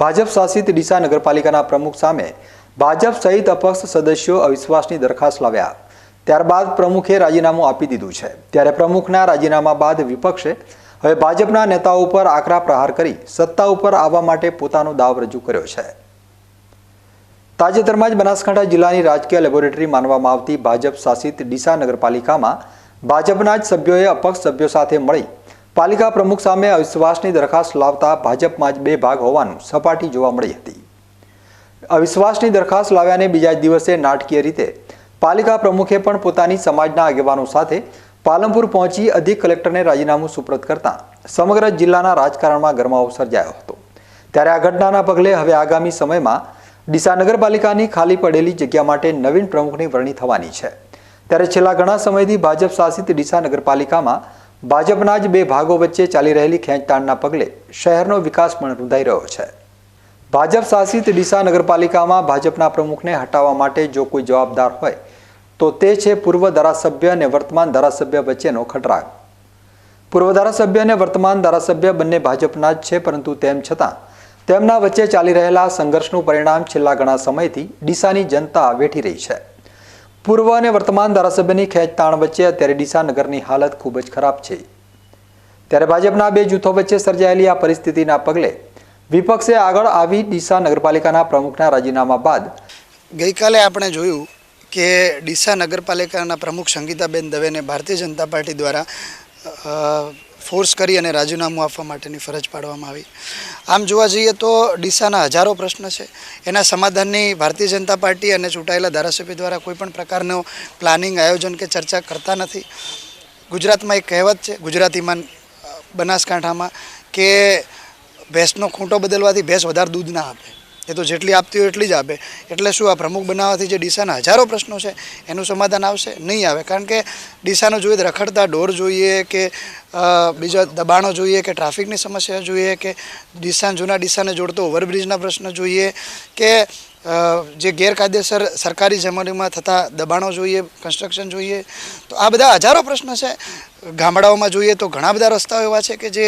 ભાજપ શાસિત ડીસા નગરપાલિકાના પ્રમુખ સામે ભાજપ સહિત અપક્ષ સદસ્યો અવિશ્વાસની દરખાસ્ત લાવ્યા. ત્યારબાદ પ્રમુખે રાજીનામું આપી દીધું છે. ત્યારે પ્રમુખના રાજીનામા બાદ વિપક્ષે હવે ભાજપના નેતાઓ ઉપર આકરા પ્રહાર કરી સત્તા ઉપર આવવા માટે પોતાનો દાવ રજૂ કર્યો છે. તાજેતરમાં જ બનાસકાંઠા જિલ્લાની રાજકીય લેબોરેટરી માનવામાં આવતી ભાજપ શાસિત ડીસા નગરપાલિકામાં ભાજપના જ સભ્યોએ અપક્ષ સભ્યો સાથે મળી પાલિકા પ્રમુખ સામે અવિશ્વાસની દરખાસ્ત લાવતા ભાજપમાં જ બે ભાગ હોવાનું સપાટી જોવા મળી હતી. અવિશ્વાસની દરખાસ્ત લાવ્યાને બીજા જ દિવસે નાટકીય રીતે પાલિકા પ્રમુખે પણ પોતાની સમાજના આગેવાનો સાથે પાલનપુર પહોંચી અધિક કલેક્ટરને રાજીનામું સુપ્રત કરતા સમગ્ર જિલ્લાના રાજકારણમાં ગરમાવો સર્જાયો હતો. ત્યારે આ ઘટનાના પગલે હવે આગામી સમયમાં ડીસા નગરપાલિકાની ખાલી પડેલી જગ્યા માટે નવીન પ્રમુખની વરણી થવાની છે. ત્યારે છેલ્લા ઘણા સમયથી ભાજપ શાસિત ડીસા નગરપાલિકામાં ભાજપના જ બે ભાગો વચ્ચે ચાલી રહેલી ખેંચતાણના પગલે શહેરનો વિકાસ પણ રૂંધાઈ રહ્યો છે. ભાજપ શાસિત ડીસા નગરપાલિકામાં ભાજપના પ્રમુખને હટાવવા માટે જો કોઈ જવાબદાર હોય, તો તે છે પૂર્વ ધારાસભ્ય અને વર્તમાન ધારાસભ્ય વચ્ચેનો ખટરાગ. પૂર્વ ધારાસભ્ય અને વર્તમાન ધારાસભ્ય બંને ભાજપના જ છે, પરંતુ તેમ છતાં તેમના વચ્ચે ચાલી રહેલા સંઘર્ષનું પરિણામ છેલ્લા ઘણા સમયથી ડીસાની જનતા વેઠી રહી છે. પૂર્વ અને વર્તમાન ધારાસભ્યની ખેંચતાણ વચ્ચે અત્યારે ડીસા નગરની હાલત ખૂબ જ ખરાબ છે. ત્યારે ભાજપના બે જૂથો વચ્ચે સર્જાયેલી આ પરિસ્થિતિના પગલે વિપક્ષે આગળ આવી ડીસા નગરપાલિકાના પ્રમુખના રાજીનામા બાદ ગઈકાલે આપણે જોયું કે ડીસા નગરપાલિકાના પ્રમુખ સંગીતાબેન દવેને ભારતીય જનતા પાર્ટી દ્વારા ફોર્સ કરી અને રાજીનામું આપવા માટેની ફરજ પાડવામાં આવી. આમ જોવા જઈએ તો ડીસાના હજારો પ્રશ્ન છે. એના સમાધાનની ભારતીય જનતા પાર્ટી અને ચૂંટાયેલા ધારાસભ્ય દ્વારા કોઈપણ પ્રકારનો પ્લાનિંગ, આયોજન કે ચર્ચા કરતા નથી. ગુજરાતમાં એક કહેવત છે, ગુજરાતીમાં બનાસકાંઠામાં કે ભેંસનો ખૂંટો બદલવાથી ભેંસ વધારે દૂધ ના આપે. એ તો જેટલી આપતી હોય એટલી જ આપે. એટલે શું આ પ્રમુખ બનાવવાથી જે ડીસાના હજારો પ્રશ્નો છે, એનું સમાધાન આવશે? નહીં આવે. કારણ કે ડીસાનો જોઈએ રખડતા ઢોર જોઈએ કે બીજા દબાણો જોઈએ કે ટ્રાફિકની સમસ્યા જોઈએ કે ડીસા જૂના ડીસાને જોડતો ઓવરબ્રિજના પ્રશ્ન જોઈએ કે જે ગેરકાયદેસર સરકારી જમીનમાં થતા દબાણો જોઈએ કન્સ્ટ્રક્શન જોઈએ, તો આ બધા હજારો પ્રશ્ન છે. ગામડાઓમાં જોઈએ તો ઘણા બધા રસ્તાઓ એવા છે કે જે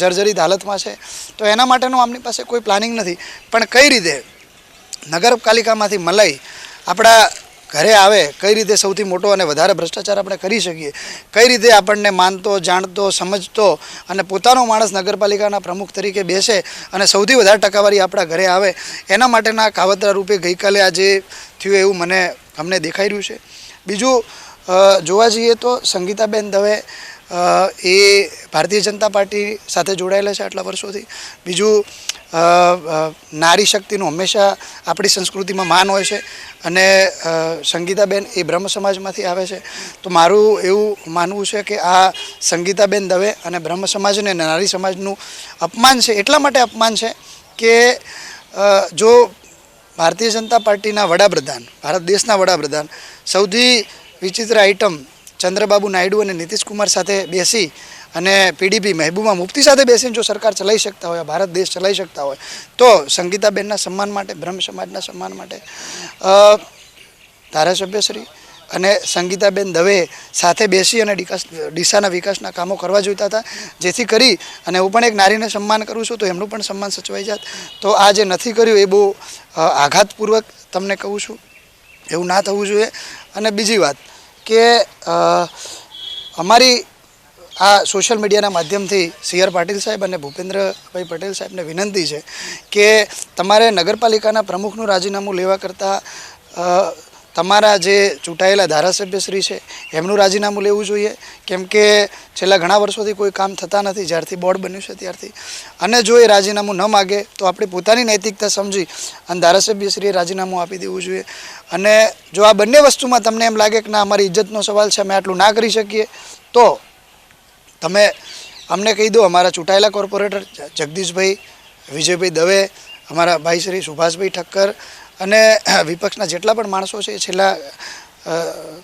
જર્જરિત હાલતમાં છે. તો એના માટેનું આમની પાસે કોઈ પ્લાનિંગ નથી. પણ કઈ રીતે નગરપાલિકામાંથી મલાઈ આપણા ઘરે આવે, કઈ રીતે સૌથી મોટો અને વધારે ભ્રષ્ટાચાર આપણે કરી શકીએ? કઈ રીતે આપણને માનતો, જાણતો, સમજતો અને પોતાનો માણસ નગરપાલિકાના પ્રમુખ તરીકે બેસે અને સૌથી વધારે ટકાવારી આપણા ઘરે આવે? એના માટેના કાવતરા રૂપે ગઈકાલે આજે થયું એવું મને, અમને દેખાઈ રહ્યું છે. બીજું જોવા જઈએ તો સંગીતાબેન દવે એ ભારતીય જનતા પાર્ટી સાથે જોડાયેલા છે આટલા વર્ષોથી. બીજું નારી શક્તિનું હંમેશા આપણી સંસ્કૃતિમાં માન હોય છે અને સંગીતાબેન એ બ્રહ્મ સમાજમાંથી આવે છે. તો મારું એવું માનવું છે કે આ સંગીતાબેન દવે અને બ્રહ્મ સમાજને નારી સમાજનું અપમાન છે, એટલા માટે અપમાન છે કે જો ભારતીય જનતા પાર્ટીના વડાપ્રધાન, ભારત દેશના વડાપ્રધાન સૌથી વિચિત્ર આઇટમ ચંદ્રબાબુ નાયડુ અને નીતિશકુમાર સાથે બેસી અને પીડીપી મહેબૂબા મુફ્તી સાથે બેસીને જો સરકાર ચલાવી શકતા હોય, ભારત દેશ ચલાવી શકતા હોય, તો સંગીતાબેનના સન્માન માટે, બ્રહ્મ સમાજના સન્માન માટે ધારાસભ્યશ્રી અને સંગીતાબેન દવે સાથે બેસી અને ડિકાસ, ડીસાના વિકાસના કામો કરવા જોઈતા હતા. જેથી કરી અને હું પણ એક નારીને સન્માન કરું છું, તો એમનું પણ સન્માન સચવાઈ જાત. તો આ જે નથી કર્યું એ બહુ આઘાતપૂર્વક તમને કહું છું. એવું ના થવું જોઈએ. અને બીજી વાત કે અમારી આ સોશિયલ મીડિયાના માધ્યમથી સી આર પાટીલ સાહેબ અને ભૂપેન્દ્રભાઈ પટેલ સાહેબને વિનંતી છે કે તમારે નગરપાલિકાના પ્રમુખનું રાજીનામું લેવા કરતાં તમારા જે ચૂંટાયેલા ધારાસભ્યશ્રી છે, એમનું રાજીનામું લેવું જોઈએ. કેમ કે છેલ્લા ઘણા વર્ષોથી કોઈ કામ થતા નથી, જ્યારથી બોર્ડ બન્યું છે ત્યારથી. અને જો એ રાજીનામું ન માગે, તો આપણે પોતાની નૈતિકતા સમજી અને ધારાસભ્યશ્રીએ રાજીનામું આપી દેવું જોઈએ. અને જો આ બંને વસ્તુમાં તમને એમ લાગે કે ના, અમારી ઇજ્જતનો સવાલ છે, અમે આટલું ના કરી શકીએ, તો તમે અમને કહી દો, અમારા ચૂંટાયેલા કોર્પોરેટર જગદીશભાઈ, વિજયભાઈ દવે અમારા ભાઈ શ્રી સુભાષભાઈ ઠક્કર અને વિપક્ષના જેટલા પણ માણસો છે એ છેલ્લા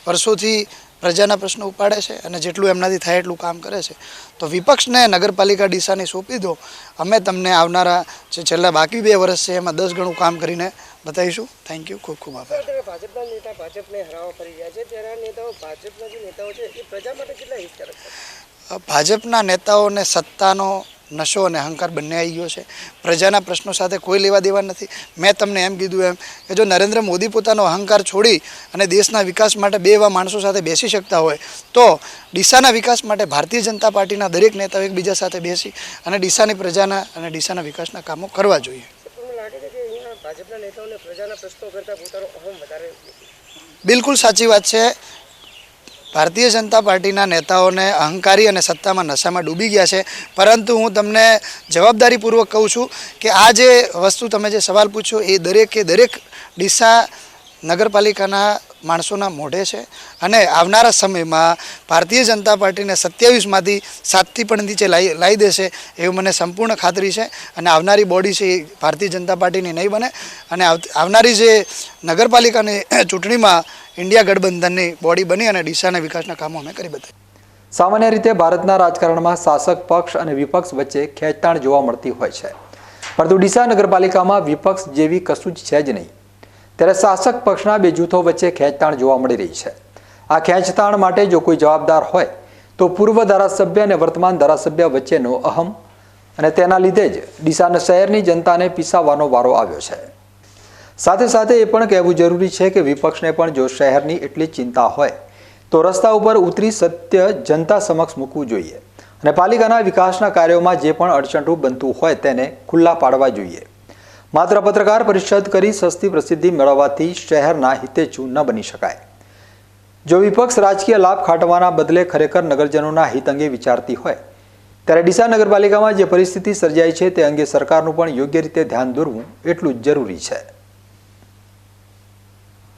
વર્ષોથી પ્રજાના પ્રશ્નો ઉપાડે છે અને જેટલું એમનાથી થાય એટલું કામ કરે છે. તો વિપક્ષને નગરપાલિકા ડીસાને સોંપી દો. અમે તમને આવનારા જે છેલ્લા બાકી બે વર્ષ છે એમાં દસ ગણું કામ કરીને બતાવીશું. થેન્ક યુ ખૂબ ખૂબ આભાર. ભાજપના નેતા ભાજપને હરાવવા ફરી રહ્યા છે. ત્યારે નેતાઓ ભાજપના જે નેતાઓ છે એ પ્રજા માટે કેટલા ભાજપના નેતાઓને સત્તાનો નશો અને અહંકાર બંને આવી ગયો છે. પ્રજાના પ્રશ્નો સાથે કોઈ લેવા દેવા નથી. મેં તમને એમ કીધું એમ કે જો નરેન્દ્ર મોદી પોતાનો અહંકાર છોડી અને દેશના વિકાસ માટે બે એવા માણસો સાથે બેસી શકતા હોય તો ડીસાના વિકાસ માટે ભારતીય જનતા પાર્ટીના દરેક નેતાઓ એકબીજા સાથે બેસી અને ડીસાની પ્રજાના અને ડીસાના વિકાસના કામો કરવા જોઈએ. બિલકુલ સાચી વાત છે. ભારતીય જનતા પાર્ટીના નેતાઓને અહંકારી અને સત્તામાં નશામાં ડૂબી ગયા છે. પરંતુ હું તમને જવાબદારીપૂર્વક કહું છું કે આ જે વસ્તુ તમે જે સવાલ પૂછ્યો એ દરેકે દરેક ડીસા નગરપાલિકાના માણસોના મોઢે છે. અને આવનારા સમયમાં ભારતીય જનતા પાર્ટીને સત્યાવીસમાંથી સાતથી પણ નીચે લાવી લાવી દેશે એવું મને સંપૂર્ણ ખાતરી છે. અને આવનારી બોડી છે એ ભારતીય જનતા પાર્ટીની નહીં બને. અને આવનારી જે નગરપાલિકાની ચૂંટણીમાં ઇન્ડિયા ગઠબંધનની બોડી બની અને ડીસાના વિકાસના કામો અમે કરી બતાવી સામાન્ય રીતે ભારતના રાજકારણમાં શાસક પક્ષ અને વિપક્ષ વચ્ચે ખેંચતાણ જોવા મળતી હોય છે. પરંતુ ડીસા નગરપાલિકામાં વિપક્ષ જેવી કશું જ છે જ નહીં. ત્યારે શાસક પક્ષના બે જૂથો વચ્ચે ખેંચતાણ જોવા મળી રહી છે. આ ખેંચતાણ માટે જો કોઈ જવાબદાર હોય, તો પૂર્વ ધારાસભ્ય અને વર્તમાન ધારાસભ્ય વચ્ચેનો અહમ અને તેના લીધે જ ડીસાના શહેરની જનતાને પીસાવાનો વારો આવ્યો છે. સાથે સાથે એ પણ કહેવું જરૂરી છે કે વિપક્ષને પણ જો શહેરની એટલી ચિંતા હોય, તો રસ્તા ઉપર ઉતરી સત્ય જનતા સમક્ષ મૂકવું જોઈએ અને પાલિકાના વિકાસના કાર્યોમાં જે પણ અડચણરૂપ બનતું હોય તેને ખુલ્લા પાડવા જોઈએ. માત્ર પત્રકાર પરિષદ કરી સસ્તી પ્રસિદ્ધિ મેળવવાથી શહેરના હિતેચ્છુ ન બની શકાય. જો વિપક્ષ રાજકીય લાભ ખાટવાના બદલે ખરેખર નગરજનોના હિત અંગે વિચારતી હોય, ત્યારે ડીસા નગરપાલિકામાં જે પરિસ્થિતિ સર્જાઈ છે તે અંગે સરકારનું પણ યોગ્ય રીતે ધ્યાન દોરવું એટલું જ જરૂરી છે.